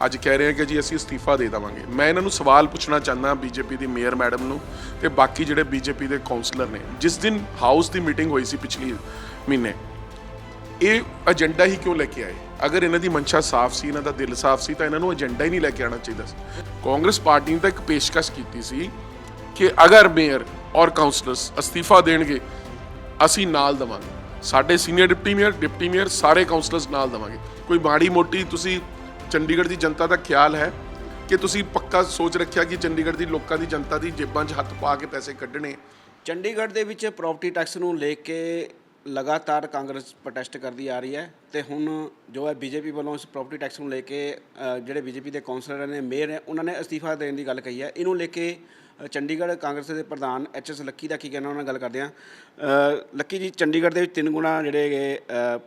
ਅੱਜ ਕਹਿ ਰਹੇ ਆ ਕਿ ਜੀ ਅਸੀਂ ਅਸਤੀਫਾ ਦੇ ਦੇਵਾਂਗੇ। ਮੈਂ ਇਹਨਾਂ ਨੂੰ ਸਵਾਲ ਪੁੱਛਣਾ ਚਾਹੁੰਦਾ ਬੀਜੇਪੀ ਦੀ ਮੇਅਰ ਮੈਡਮ ਨੂੰ ਤੇ ਬਾਕੀ ਜਿਹੜੇ ਬੀਜੇਪੀ ਦੇ ਕਾਉਂਸਲਰ ਨੇ। ਜਿਸ ਦਿਨ ਹਾਊਸ ਦੀ ਮੀਟਿੰਗ ਹੋਈ ਸੀ ਪਿਛਲੀ ਮਹੀਨੇ, ਇਹ ਏਜੰਡਾ ਹੀ ਕਿਉਂ ਲੈ ਕੇ ਆਏ? ਅਗਰ ਇਹਨਾਂ ਦੀ ਮਨਸ਼ਾ ਸਾਫ਼ ਸੀ, ਇਹਨਾਂ ਦਾ ਦਿਲ ਸਾਫ਼ ਸੀ, ਤਾਂ ਇਹਨਾਂ ਨੂੰ ਏਜੰਡਾ ਹੀ ਨਹੀਂ ਲੈ ਕੇ ਆਉਣਾ ਚਾਹੀਦਾ ਸੀ। ਕਾਂਗਰਸ ਪਾਰਟੀ ਨੇ ਤਾਂ ਇੱਕ ਪੇਸ਼ਕਸ਼ ਕੀਤੀ ਸੀ ਕਿ ਅਗਰ ਮੇਅਰ ਔਰ ਕਾਉਂਸਲਰਸ ਅਸਤੀਫਾ ਦੇਣਗੇ, ਅਸੀਂ ਨਾਲ ਦਵਾਂਗੇ। ਸਾਡੇ senior deputy mayor deputy mayor ਸਾਰੇ ਕਾਉਂਸਲਰਸ ਨਾਲ ਦਵਾਂਗੇ। ਕੋਈ ਮਾੜੀ ਮੋਟੀ ਤੁਸੀਂ ਚੰਡੀਗੜ੍ਹ ਦੀ ਜਨਤਾ ਦਾ ਖਿਆਲ ਹੈ ਕਿ ਤੁਸੀਂ ਪੱਕਾ ਸੋਚ ਰੱਖਿਆ ਕਿ ਚੰਡੀਗੜ੍ਹ ਦੀ ਲੋਕਾਂ ਦੀ ਜਨਤਾ ਦੀ ਜੇਬਾਂ 'ਚ ਹੱਥ ਪਾ ਕੇ ਪੈਸੇ ਕੱਢਣੇ। ਚੰਡੀਗੜ੍ਹ ਦੇ ਵਿੱਚ ਪ੍ਰਾਪਰਟੀ ਟੈਕਸ ਨੂੰ ਲੈ ਕੇ ਲਗਾਤਾਰ ਕਾਂਗਰਸ ਪ੍ਰੋਟੈਸਟ ਕਰਦੀ ਆ ਰਹੀ ਹੈ ਤੇ ਹੁਣ ਜੋ ਹੈ ਬੀਜੇਪੀ ਵੱਲੋਂ ਇਸ ਪ੍ਰਾਪਰਟੀ ਟੈਕਸ ਨੂੰ ਲੈ ਕੇ ਅ, ਜਿਹੜੇ ਬੀਜੇਪੀ ਦੇ ਕਾਉਂਸਲਰ ਨੇ ਮੇਅਰ ਨੇ ਉਹਨਾਂ ਨੇ ਅਸਤੀਫਾ ਦੇਣ ਦੀ ਗੱਲ ਕਹੀ ਹੈ। ਇਹਨੂੰ ਲੈ ਕੇ ਚੰਡੀਗੜ੍ਹ ਕਾਂਗਰਸ ਦੇ ਪ੍ਰਧਾਨ ਐਚ ਐਸ ਲੱਕੀ ਦਾ ਕੀ ਕਹਿਣਾ, ਉਹਨਾਂ ਨਾਲ ਗੱਲ ਕਰਦੇ ਆ ਲੱਕੀ ਜੀ, ਚੰਡੀਗੜ੍ਹ ਦੇ ਵਿੱਚ ਤਿੰਨ ਗੁਣਾ ਜਿਹੜੇ ਹੈਗੇ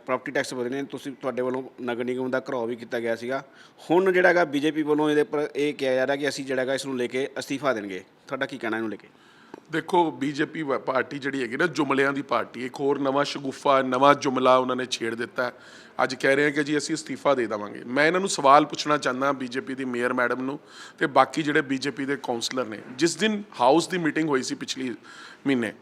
ਪ੍ਰਾਪਰਟੀ ਟੈਕਸ ਵਧੇ ਨੇ। ਤੁਸੀਂ ਤੁਹਾਡੇ ਵੱਲੋਂ ਨਗਰ ਨਿਗਮ ਦਾ ਘਰਾਓ ਵੀ ਕੀਤਾ ਗਿਆ ਸੀਗਾ। ਹੁਣ ਜਿਹੜਾ ਹੈਗਾ ਬੀਜੇਪੀ ਵੱਲੋਂ ਇਹਦੇ ਪਰ ਇਹ ਕਿਹਾ ਜਾ ਰਿਹਾ ਕਿ ਅਸੀਂ ਜਿਹੜਾ ਹੈਗਾ ਇਸ ਨੂੰ ਲੈ ਕੇ ਅਸਤੀਫਾ ਦੇਣਗੇ। ਤੁਹਾਡਾ ਕੀ ਕਹਿਣਾ ਇਹਨੂੰ ਲੈ ਕੇ? ਦੇਖੋ, ਬੀਜੇਪੀ ਪਾਰਟੀ ਜਿਹੜੀ ਹੈਗੀ ਨਾ, ਜੁਮਲਿਆਂ ਦੀ ਪਾਰਟੀ, ਇੱਕ ਹੋਰ ਨਵਾਂ ਸ਼ਗੁਫਾ, ਨਵਾਂ ਜੁਮਲਾ ਉਹਨਾਂ ਨੇ ਛੇੜ ਦਿੱਤਾ। ਅੱਜ ਕਹਿ ਰਹੇ ਆ ਕਿ ਜੀ ਅਸੀਂ ਅਸਤੀਫਾ ਦੇ ਦੇਵਾਂਗੇ। ਮੈਂ ਇਹਨਾਂ ਨੂੰ ਸਵਾਲ ਪੁੱਛਣਾ ਚਾਹੁੰਦਾ ਬੀਜੇਪੀ ਦੀ ਮੇਅਰ ਮੈਡਮ ਨੂੰ ਤੇ ਬਾਕੀ ਜਿਹੜੇ ਬੀਜੇਪੀ ਦੇ ਕਾਉਂਸਲਰ ਨੇ। ਜਿਸ ਦਿਨ ਹਾਊਸ ਦੀ ਮੀਟਿੰਗ ਹੋਈ ਸੀ ਪਿਛਲੀ ਮਹੀਨੇ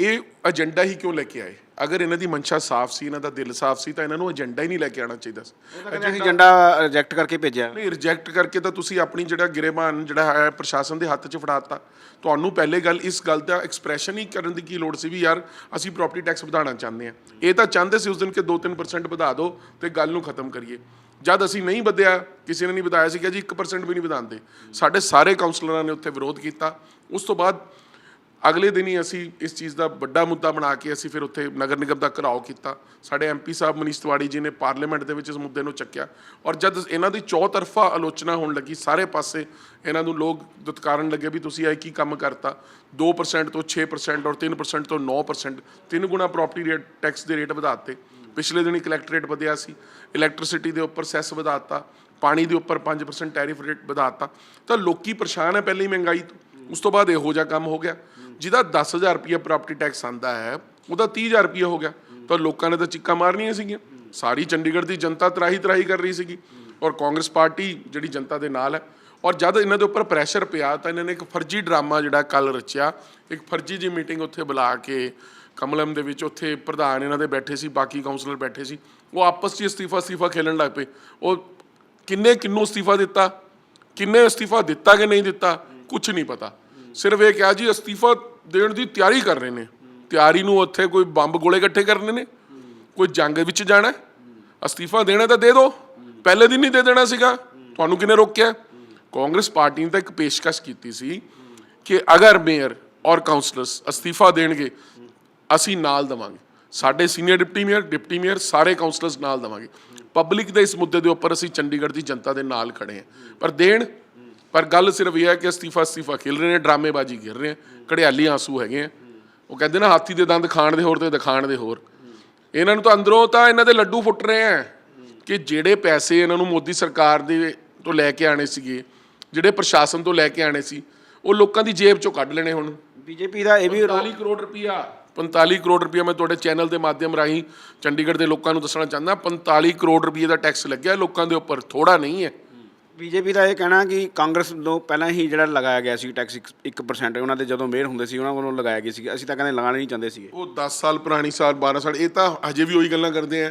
ਇਹ ਏਜੰਡਾ ਹੀ ਕਿਉਂ ਲੈ ਕੇ ਆਏ? ਅਗਰ ਇਹਨਾਂ ਦੀ ਮਨਸ਼ਾ ਸਾਫ਼ ਸੀ ਇਹਨਾਂ ਦਾ ਦਿਲ ਸਾਫ਼ ਸੀ ਤਾਂ ਇਹਨਾਂ ਨੂੰ ਏਜੰਡਾ ਹੀ ਨਹੀਂ ਲੈ ਕੇ ਆਉਣਾ ਚਾਹੀਦਾ ਸੀ। ਅਸੀਂ ਏਜੰਡਾ ਰਿਜੈਕਟ ਕਰਕੇ ਭੇਜਿਆ। ਨਹੀਂ ਰਿਜੈਕਟ ਕਰਕੇ ਤਾਂ ਤੁਸੀਂ ਆਪਣੀ ਜਿਹੜਾ ਗਿਰੇਬਾਨ ਜਿਹੜਾ ਹੈ ਪ੍ਰਸ਼ਾਸਨ ਦੇ ਹੱਥ 'ਚ ਫੜਾਤਾ ਤੁਹਾਨੂੰ ਪਹਿਲੇ ਗੱਲ ਇਸ ਗੱਲ ਦਾ ਐਕਸਪ੍ਰੈਸ਼ਨ ਹੀ ਕਰਨ ਦੀ ਕੀ ਲੋੜ ਸੀ ਵੀ ਯਾਰ ਅਸੀਂ ਪ੍ਰਾਪਰਟੀ ਟੈਕਸ ਵਧਾਉਣਾ ਚਾਹੁੰਦੇ ਆ ਇਹ ਤਾਂ ਚਾਹੁੰਦੇ ਸੀ ਉਸ ਦਿਨ ਕਿ 2-3% ਵਧਾ ਦਿਓ ਤੇ ਗੱਲ ਨੂੰ ਖਤਮ ਕਰੀਏ। ਜਦ ਅਸੀਂ ਨਹੀਂ ਵਧਿਆ ਕਿਸੇ ਨੇ ਨਹੀਂ ਵਧਾਇਆ ਸੀ ਕਿ ਜੀ 1% ਵੀ ਨਹੀਂ ਵਧਾਉਂਦੇ। ਸਾਡੇ ਸਾਰੇ ਕਾਉਂਸਲਰਾਂ ਨੇ ਉੱਥੇ ਵਿਰੋਧ ਕੀਤਾ। ਉਸ ਤੋਂ ਬਾਅਦ ਅਗਲੇ ਦਿਨ ਹੀ ਅਸੀਂ ਇਸ ਚੀਜ਼ ਦਾ ਵੱਡਾ ਮੁੱਦਾ ਬਣਾ ਕੇ ਅਸੀਂ ਫਿਰ ਉੱਥੇ ਨਗਰ ਨਿਗਮ ਦਾ ਘਰਾਓ ਕੀਤਾ। ਸਾਡੇ ਐਮਪੀ ਸਾਹਿਬ ਮਨੀਸ਼ ਤਿਵਾੜੀ ਜੀ ਨੇ ਪਾਰਲੀਮੈਂਟ ਦੇ ਵਿੱਚ ਇਸ ਮੁੱਦੇ ਨੂੰ ਚੱਕਿਆ ਔਰ ਜਦ ਇਹਨਾਂ ਦੀ ਚੌਤਰਫਾ ਆਲੋਚਨਾ ਹੋਣ ਲੱਗੀ, ਸਾਰੇ ਪਾਸੇ ਇਹਨਾਂ ਨੂੰ ਲੋਕ ਦੁਤਕਾਰਨ ਲੱਗੇ ਵੀ ਤੁਸੀਂ ਇਹ ਕੀ ਕੰਮ ਕਰਤਾ? 2% ਤੋਂ 6% ਔਰ 3% ਤੋਂ 9% ਤਿੰਨ ਗੁਣਾ ਪ੍ਰਾਪਰਟੀ ਰੇਟ ਟੈਕਸ ਦੇ ਰੇਟ ਵਧਾਤੇ ਪਿਛਲੇ ਦਿਨ ਹੀ ਕਲੈਕਟਰੇਟ ਵਧਿਆ ਸੀ ਇਲੈਕਟ੍ਰਿਸਿਟੀ ਦੇ ਉੱਪਰ ਸੈਸ ਵਧਾਤਾ ਪਾਣੀ ਦੇ ਉੱਪਰ 5% ਟੈਰਿਫ ਰੇਟ ਵਧਾਤਾ ਤਾਂ ਲੋਕੀ ਪਰੇਸ਼ਾਨ ਹੈ, ਪਹਿਲੀ ਮਹਿੰਗਾਈ ਤੋਂ। ਉਸ ਤੋਂ ਬਾਅਦ ਇਹੋ ਜਿਹਾ ਕੰਮ ਹੋ ਗਿਆ। ਜਿਹਦਾ 10000 ਰੁਪਏ ਪ੍ਰਾਪਰਟੀ ਟੈਕਸ ਆਂਦਾ ਹੈ, ਉਹਦਾ 30000 ਰੁਪਏ ਹੋ ਗਿਆ। ਤਾਂ ਲੋਕਾਂ ਨੇ ਤਾਂ ਚਿੱਕਾ ਮਾਰਨੀਆਂ ਸੀਗੀਆਂ। ਸਾਰੀ ਚੰਡੀਗੜ੍ਹ ਦੀ ਜਨਤਾ ਤਰਾਹੀ ਤਰਾਹੀ ਕਰ ਰਹੀ ਸੀਗੀ ਔਰ ਕਾਂਗਰਸ ਪਾਰਟੀ ਜਿਹੜੀ ਜਨਤਾ ਦੇ ਨਾਲ ਹੈ। ਔਰ ਜਦ ਇਹਨਾਂ ਦੇ ਉੱਪਰ ਪ੍ਰੈਸ਼ਰ ਪਿਆ ਤਾਂ ਇਹਨਾਂ ਨੇ ਇੱਕ ਫਰਜ਼ੀ ਡਰਾਮਾ ਜਿਹੜਾ ਕੱਲ ਰਚਿਆ। ਇੱਕ ਫਰਜ਼ੀ ਜੀ ਮੀਟਿੰਗ ਉੱਥੇ ਬੁਲਾ ਕੇ ਕਮਲਮ ਦੇ ਵਿੱਚ ਉੱਥੇ ਪ੍ਰਧਾਨ ਇਹਨਾਂ ਦੇ ਬੈਠੇ ਸੀ, ਬਾਕੀ ਕਾਉਂਸਲਰ ਬੈਠੇ ਸੀ। ਉਹ ਆਪਸ 'ਚ ਅਸਤੀਫਾ ਅਸਤੀਫਾ ਖੇਲਣ ਲੱਗ ਪਏ। ਉਹ ਕਿੰਨੇ ਕਿੰਨੂੰ ਅਸਤੀਫਾ ਦਿੱਤਾ, ਕਿੰਨੇ ਅਸਤੀਫਾ ਦਿੱਤਾ ਕਿ ਨਹੀਂ ਦਿੱਤਾ ਕੁਝ ਨਹੀਂ ਪਤਾ। ਸਿਰਫ ਇਹ ਕਿਹਾ ਜੀ, ਅਸਤੀਫਾ ਦੇਣ ਦੀ ਤਿਆਰੀ ਕਰ ਰਹੇ ਨੇ। ਤਿਆਰੀ ਨੂੰ ਉੱਥੇ ਕੋਈ ਬੰਬ ਗੋਲੇ ਇਕੱਠੇ ਕਰਨੇ ਨੇ। ਕੋਈ ਜੰਗ ਵਿੱਚ ਜਾਣਾ ਅਸਤੀਫਾ ਦੇਣਾ ਤਾਂ ਦੇ ਦਿਓ ਪਹਿਲੇ ਦਿਨ ਨਹੀਂ ਦੇ ਦੇਣਾ ਸੀਗਾ। ਤੁਹਾਨੂੰ ਕਿਹਨੇ ਰੋਕਿਆ? ਕਾਂਗਰਸ ਪਾਰਟੀ ਨੇ ਤਾਂ ਇੱਕ ਪੇਸ਼ਕਸ਼ ਕੀਤੀ ਸੀ ਕਿ ਅਗਰ ਮੇਅਰ ਔਰ ਕਾਉਂਸਲਰਸ ਅਸਤੀਫਾ ਦੇਣਗੇ, ਅਸੀਂ ਨਾਲ ਦਵਾਂਗੇ। ਸਾਡੇ senior deputy mayor deputy mayor ਸਾਰੇ ਕਾਉਂਸਲਰਸ ਨਾਲ ਦਵਾਂਗੇ। ਪਬਲਿਕ ਦੇ ਇਸ ਮੁੱਦੇ ਦੇ ਉੱਪਰ ਅਸੀਂ ਚੰਡੀਗੜ੍ਹ ਦੀ ਜਨਤਾ ਦੇ ਨਾਲ ਖੜੇ ਹਾਂ। ਪਰ ਦੇਣ ਪਰ ਗੱਲ ਸਿਰਫ ਇਹ ਹੈ ਕਿ ਅਸਤੀਫਾ ਅਸਤੀਫਾ ਖੇਲ ਰਹੇ ਨੇ ਡਰਾਮੇਬਾਜ਼ੀ ਖੇਲ ਰਹੇ ਆ ਕੜਿਆਲੀ ਆਂਸੂ ਹੈਗੇ ਆ। ਉਹ ਕਹਿੰਦੇ ਨਾ ਹਾਥੀ ਦੇ ਦੰਦ ਖਾਣ ਦੇ ਹੋਰ ਤੇ ਦਿਖਾਣ ਦੇ ਹੋਰ। ਇਹਨਾਂ ਨੂੰ ਤਾਂ ਅੰਦਰੋਂ ਤਾਂ ਇਹਨਾਂ ਦੇ ਲੱਡੂ ਫੁੱਟ ਰਹੇ ਆ ਕਿ ਜਿਹੜੇ ਪੈਸੇ ਇਹਨਾਂ ਨੂੰ ਮੋਦੀ ਸਰਕਾਰ ਦੇ ਤੋਂ ਲੈ ਕੇ ਆਣੇ ਸੀਗੇ ਜਿਹੜੇ ਪ੍ਰਸ਼ਾਸਨ ਤੋਂ ਲੈ ਕੇ ਆਣੇ ਸੀ ਉਹ ਲੋਕਾਂ ਦੀ ਜੇਬ ਚੋਂ ਕੱਢ ਲੈਣੇ ਹੁਣ। ਬੀਜੇਪੀ ਦਾ ਇਹ ਵੀ 45 ਕਰੋੜ ਰੁਪਇਆ 45 ਕਰੋੜ ਰੁਪਇਆ ਮੈਂ ਤੁਹਾਡੇ ਚੈਨਲ ਦੇ ਮਾਧਿਅਮ ਰਾਹੀਂ ਚੰਡੀਗੜ੍ਹ ਦੇ ਲੋਕਾਂ ਨੂੰ ਦੱਸਣਾ ਚਾਹੁੰਦਾ 45 ਕਰੋੜ ਰੁਪਏ ਦਾ ਟੈਕਸ ਲੱਗਿਆ ਲੋਕਾਂ ਦੇ ਉੱਪਰ ਥੋੜਾ ਨਹੀਂ ਹੈ। ਬੀਜੇਪੀ ਦਾ ਇਹ ਕਹਿਣਾ ਕਿ ਕਾਂਗਰਸ ਤੋਂ ਪਹਿਲਾਂ ਹੀ ਜਿਹੜਾ ਲਗਾਇਆ ਗਿਆ ਸੀ ਟੈਕਸ 1% ਉਹਨਾਂ ਦੇ ਜਦੋਂ ਮੇਅਰ ਹੁੰਦੇ ਸੀ, ਉਹਨਾਂ ਵੱਲੋਂ ਲਗਾਇਆ ਗਿਆ ਸੀ। ਅਸੀਂ ਤਾਂ ਕਹਿੰਦੇ ਲਗਾਉਣਾ ਨਹੀਂ ਚਾਹੁੰਦੇ ਸੀਗੇ। ਉਹ 10 ਸਾਲ ਪੁਰਾਣੀ ਸਾਲ 12 ਸਾਲ, ਇਹ ਤਾਂ ਹਜੇ ਵੀ ਉਹੀ ਗੱਲਾਂ ਕਰਦੇ ਆ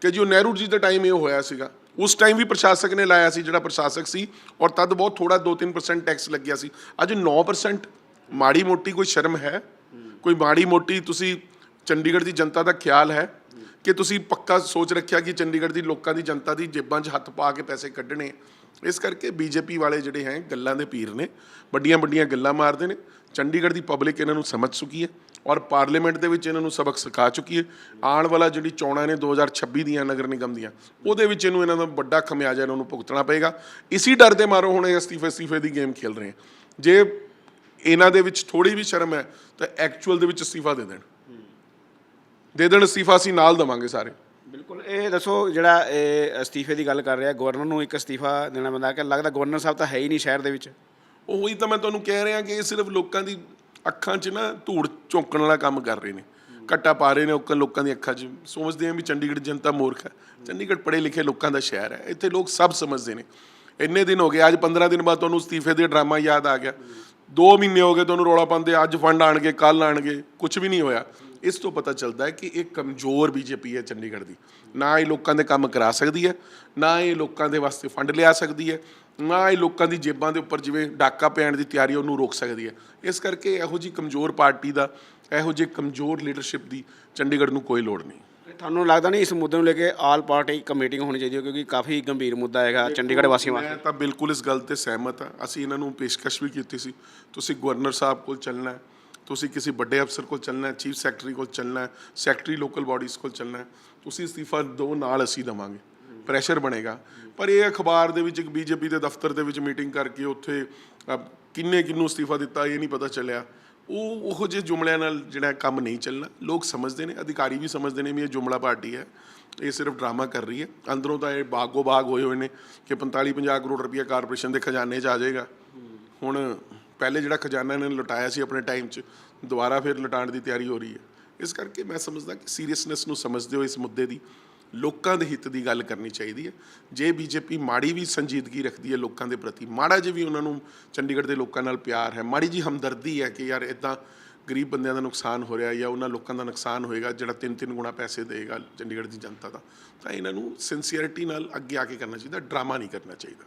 ਕਿ ਜੀ ਉਹ ਨਹਿਰੂ ਜੀ ਦਾ ਟਾਈਮ ਇਹ ਹੋਇਆ ਸੀਗਾ। ਉਸ ਟਾਈਮ ਵੀ ਪ੍ਰਸ਼ਾਸਕ ਨੇ ਲਾਇਆ ਸੀ, ਜਿਹੜਾ ਪ੍ਰਸ਼ਾਸਕ ਸੀ, ਔਰ ਤਦ ਬਹੁਤ ਥੋੜਾ 2-3% ਟੈਕਸ ਲੱਗਿਆ ਸੀ। ਅੱਜ 9% ਮਾੜੀ ਮੋਟੀ ਕੋਈ ਸ਼ਰਮ ਹੈ? ਕੋਈ ਮਾੜੀ ਮੋਟੀ ਤੁਸੀਂ ਚੰਡੀਗੜ੍ਹ ਦੀ ਜਨਤਾ ਦਾ ਖਿਆਲ ਹੈ ਕਿ ਤੁਸੀਂ ਪੱਕਾ ਸੋਚ ਰੱਖਿਆ ਕਿ ਚੰਡੀਗੜ੍ਹ ਦੀ ਲੋਕਾਂ ਦੀ ਜਨਤਾ ਦੀ ਜੇਬਾਂ 'ਚ ਹੱਥ ਪਾ ਕੇ ਪੈਸੇ ਕੱਢਣੇ? ਇਸ ਕਰਕੇ ਬੀਜੇਪੀ ਵਾਲੇ ਜਿਹੜੇ ਹੈ, ਗੱਲਾਂ ਦੇ ਪੀਰ ਨੇ, ਵੱਡੀਆਂ ਵੱਡੀਆਂ ਗੱਲਾਂ ਮਾਰਦੇ ਨੇ। ਚੰਡੀਗੜ੍ਹ ਦੀ ਪਬਲਿਕ ਇਹਨਾਂ ਨੂੰ ਸਮਝ ਚੁੱਕੀ ਹੈ ਔਰ ਪਾਰਲੀਮੈਂਟ ਦੇ ਵਿੱਚ ਇਹਨਾਂ ਨੂੰ ਸਬਕ ਸਿਖਾ ਚੁੱਕੀ ਹੈ। ਆਉਣ ਵਾਲਾ ਜਿਹੜੀ ਚੋਣਾਂ ਨੇ 2026 ਦੀਆਂ ਨਗਰ ਨਿਗਮ ਦੀਆਂ, ਉਹਦੇ ਵਿੱਚ ਇਹਨੂੰ ਇਹਨਾਂ ਦਾ ਵੱਡਾ ਖਮਿਆਜਾ ਇਹਨਾਂ ਨੂੰ ਭੁਗਤਣਾ ਪਏਗਾ। ਇਸੀ ਡਰ ਦੇ ਮਾਰੋ ਹੁਣ ਇਹ ਅਸਤੀਫੇ ਅਸਤੀਫੇ ਦੀ ਗੇਮ ਖੇਲ ਰਹੇ ਹੈ। ਜੇ ਇਹਨਾਂ ਦੇ ਵਿੱਚ ਥੋੜੀ ਵੀ ਸ਼ਰਮ ਹੈ ਤਾਂ ਐਕਚੁਅਲ ਦੇ ਵਿੱਚ ਅਸਤੀਫਾ ਦੇ ਦੇਣ। ਦੇ ਦੇਣ ਅਸਤੀਫਾ ਅਸੀਂ ਨਾਲ ਦਵਾਂਗੇ ਸਾਰੇ। ਬਿਲਕੁਲ, ਇਹ ਦੱਸੋ ਜਿਹੜਾ ਇਹ ਅਸਤੀਫੇ ਦੀ ਗੱਲ ਕਰ ਰਿਹਾ, ਗਵਰਨਰ ਨੂੰ ਇੱਕ ਅਸਤੀਫਾ ਦੇਣਾ ਬੰਦਾ ਕਿ ਲੱਗਦਾ ਗਵਰਨਰ ਸਾਹਿਬ ਤਾਂ ਹੈ ਹੀ ਨਹੀਂ ਸ਼ਹਿਰ ਦੇ ਵਿੱਚ? ਉਹੀ ਤਾਂ ਮੈਂ ਤੁਹਾਨੂੰ ਕਹਿ ਰਿਹਾ ਕਿ ਇਹ ਸਿਰਫ ਲੋਕਾਂ ਦੀ ਅੱਖਾਂ 'ਚ ਨਾ ਧੂੜ ਚੌਂਕਣ ਵਾਲਾ ਕੰਮ ਕਰ ਰਹੇ ਨੇ। ਕੱਟਾ ਪਾ ਰਹੇ ਨੇ ਉਹ ਲੋਕਾਂ ਦੀਆਂ ਅੱਖਾਂ 'ਚ। ਸੋਚਦੇ ਆ ਵੀ ਚੰਡੀਗੜ੍ਹ ਜਨਤਾ ਮੂਰਖ ਹੈ। ਚੰਡੀਗੜ੍ਹ ਪੜ੍ਹੇ ਲਿਖੇ ਲੋਕਾਂ ਦਾ ਸ਼ਹਿਰ ਹੈ। ਇੱਥੇ ਲੋਕ ਸਭ ਸਮਝਦੇ ਨੇ। ਇੰਨੇ ਦਿਨ ਹੋ ਗਏ, ਅੱਜ 15 ਦਿਨ ਬਾਅਦ ਤੁਹਾਨੂੰ ਅਸਤੀਫੇ ਦੇ ਡਰਾਮਾ ਯਾਦ ਆ ਗਿਆ। 2 ਮਹੀਨੇ ਹੋ ਗਏ ਤੁਹਾਨੂੰ ਰੌਲਾ ਪਾਉਂਦੇ ਅੱਜ ਫੰਡ ਆਣਗੇ ਕੱਲ ਆਣਗੇ ਕੁਝ ਵੀ ਨਹੀਂ ਹੋਇਆ। ਇਸ ਤੋਂ ਪਤਾ ਚੱਲਦਾ ਹੈ ਕਿ ਇਹ ਕਮਜ਼ੋਰ ਬੀਜੇਪੀ ਹੈ ਚੰਡੀਗੜ੍ਹ ਦੀ। ਨਾ ਇਹ ਲੋਕਾਂ ਦੇ ਕੰਮ ਕਰਾ ਸਕਦੀ ਹੈ ਨਾ ਇਹ ਲੋਕਾਂ ਦੇ ਵਾਸਤੇ ਫੰਡ ਲਿਆ ਸਕਦੀ ਹੈ ਨਾ ਇਹ ਲੋਕਾਂ ਦੀ ਜੇਬਾਂ ਦੇ ਉੱਪਰ ਜਿਵੇਂ ਡਾਕਾ ਪੈਣ ਦੀ ਤਿਆਰੀ ਉਹਨੂੰ ਰੋਕ ਸਕਦੀ ਹੈ। ਇਸ ਕਰਕੇ ਇਹੋ ਜੀ ਕਮਜ਼ੋਰ ਪਾਰਟੀ ਦਾ ਇਹੋ ਜਿਹੇ ਕਮਜ਼ੋਰ ਲੀਡਰਸ਼ਿਪ ਦੀ ਚੰਡੀਗੜ੍ਹ ਨੂੰ ਕੋਈ ਲੋੜ ਨਹੀਂ। ਤੁਹਾਨੂੰ ਲੱਗਦਾ ਨਹੀਂ ਇਸ ਮੁੱਦੇ ਨੂੰ ਲੈ ਕੇ ਆਲ ਪਾਰਟੀ ਇੱਕ ਮੀਟਿੰਗ ਹੋਣੀ ਚਾਹੀਦੀ ਹੈ ਕਿਉਂਕਿ ਕਾਫੀ ਗੰਭੀਰ ਮੁੱਦਾ ਹੈਗਾ ਚੰਡੀਗੜ੍ਹ ਵਾਸੀਆਂ ਵਾਸਤੇ। ਮੈਂ ਤਾਂ ਬਿਲਕੁਲ ਇਸ ਗੱਲ ਤੇ ਸਹਿਮਤ ਹਾਂ। ਅਸੀਂ ਇਹਨਾਂ ਨੂੰ ਪੇਸ਼ਕਸ਼ ਵੀ ਕੀਤੀ ਸੀ। ਤੁਸੀਂ ਗਵਰਨਰ ਸਾਹਿਬ ਕੋਲ ਚੱਲਣਾ ਹੈ। ਤੁਸੀਂ ਕਿਸੇ ਵੱਡੇ ਅਫਸਰ ਕੋਲ ਚੱਲਣਾ ਹੈ ਚੀਫ ਸੈਕਟਰੀ ਕੋਲ ਚੱਲਣਾ ਹੈ ਸੈਕਟਰੀ ਲੋਕਲ ਬਾਡੀਜ਼ ਕੋਲ ਚੱਲਣਾ ਹੈ, ਤੁਸੀਂ ਅਸਤੀਫਾ ਦਿਓ ਨਾਲ ਅਸੀਂ ਦਵਾਂਗੇ। ਪ੍ਰੈਸ਼ਰ ਬਣੇਗਾ। ਪਰ ਇਹ ਅਖਬਾਰ ਦੇ ਵਿੱਚ ਇੱਕ ਬੀਜੇਪੀ ਦੇ ਦਫ਼ਤਰ ਦੇ ਵਿੱਚ ਮੀਟਿੰਗ ਕਰਕੇ ਉੱਥੇ ਕਿੰਨੇ ਕਿੰਨੂੰ ਅਸਤੀਫਾ ਦਿੱਤਾ ਇਹ ਨਹੀਂ ਪਤਾ ਚੱਲਿਆ। ਉਹ, ਉਹੋ ਜਿਹੇ ਜੁਮਲਿਆਂ ਨਾਲ ਜਿਹੜਾ ਕੰਮ ਨਹੀਂ ਚੱਲਣਾ। ਲੋਕ ਸਮਝਦੇ ਨੇ, ਅਧਿਕਾਰੀ ਵੀ ਸਮਝਦੇ ਨੇ ਵੀ ਇਹ ਜੁਮਲਾ ਪਾਰਟੀ ਹੈ। ਇਹ ਸਿਰਫ ਡਰਾਮਾ ਕਰ ਰਹੀ ਹੈ। ਅੰਦਰੋਂ ਤਾਂ ਇਹ ਬਾਗੋ ਬਾਗ ਹੋਏ ਹੋਏ ਨੇ ਕਿ 45 50 ਕਰੋੜ ਰੁਪਏ ਕਾਰਪੋਰੇਸ਼ਨ ਦੇ ਖਜ਼ਾਨੇ 'ਚ ਆ ਜਾਏਗਾ। ਹੁਣ ਪਹਿਲੇ ਜਿਹੜਾ ਖਜ਼ਾਨਾ ਇਹਨਾਂ ਨੇ ਲੁਟਾਇਆ ਸੀ ਆਪਣੇ ਟਾਈਮ 'ਚ, ਦੁਬਾਰਾ ਫਿਰ ਲੁਟਾਉਣ ਦੀ ਤਿਆਰੀ ਹੋ ਰਹੀ ਹੈ। ਇਸ ਕਰਕੇ ਮੈਂ ਸਮਝਦਾ ਕਿ ਸੀਰੀਅਸਨੈਸ ਨੂੰ ਸਮਝਦੇ ਹੋ ਇਸ ਮੁੱਦੇ ਦੀ। ਲੋਕਾਂ ਦੇ ਹਿੱਤ ਦੀ ਗੱਲ ਕਰਨੀ ਚਾਹੀਦੀ ਹੈ। ਜੇ ਬੀਜੇਪੀ ਮਾੜੀ ਵੀ ਸੰਜੀਦਗੀ ਰੱਖਦੀ ਹੈ ਲੋਕਾਂ ਦੇ ਪ੍ਰਤੀ, ਮਾੜਾ ਜਿਹਾ ਵੀ ਉਹਨਾਂ ਨੂੰ ਚੰਡੀਗੜ੍ਹ ਦੇ ਲੋਕਾਂ ਨਾਲ ਪਿਆਰ ਹੈ, ਮਾੜੀ ਜੀ ਹਮਦਰਦੀ ਹੈ ਕਿ ਯਾਰ ਇਦਾਂ ਗਰੀਬ ਬੰਦਿਆਂ ਦਾ ਨੁਕਸਾਨ ਹੋ ਰਿਹਾ ਜਾਂ ਉਹਨਾਂ ਲੋਕਾਂ ਦਾ ਨੁਕਸਾਨ ਹੋਏਗਾ ਜਿਹੜਾ ਤਿੰਨ ਤਿੰਨ ਗੁਣਾ ਪੈਸੇ ਦੇਗਾ ਚੰਡੀਗੜ੍ਹ ਦੀ ਜਨਤਾ ਦਾ, ਤਾਂ ਇਹਨਾਂ ਨੂੰ ਸਿੰਸੀਅਰਿਟੀ ਨਾਲ ਅੱਗੇ ਆ ਕੇ ਕਰਨਾ ਚਾਹੀਦਾ, ਡਰਾਮਾ ਨਹੀਂ ਕਰਨਾ ਚਾਹੀਦਾ।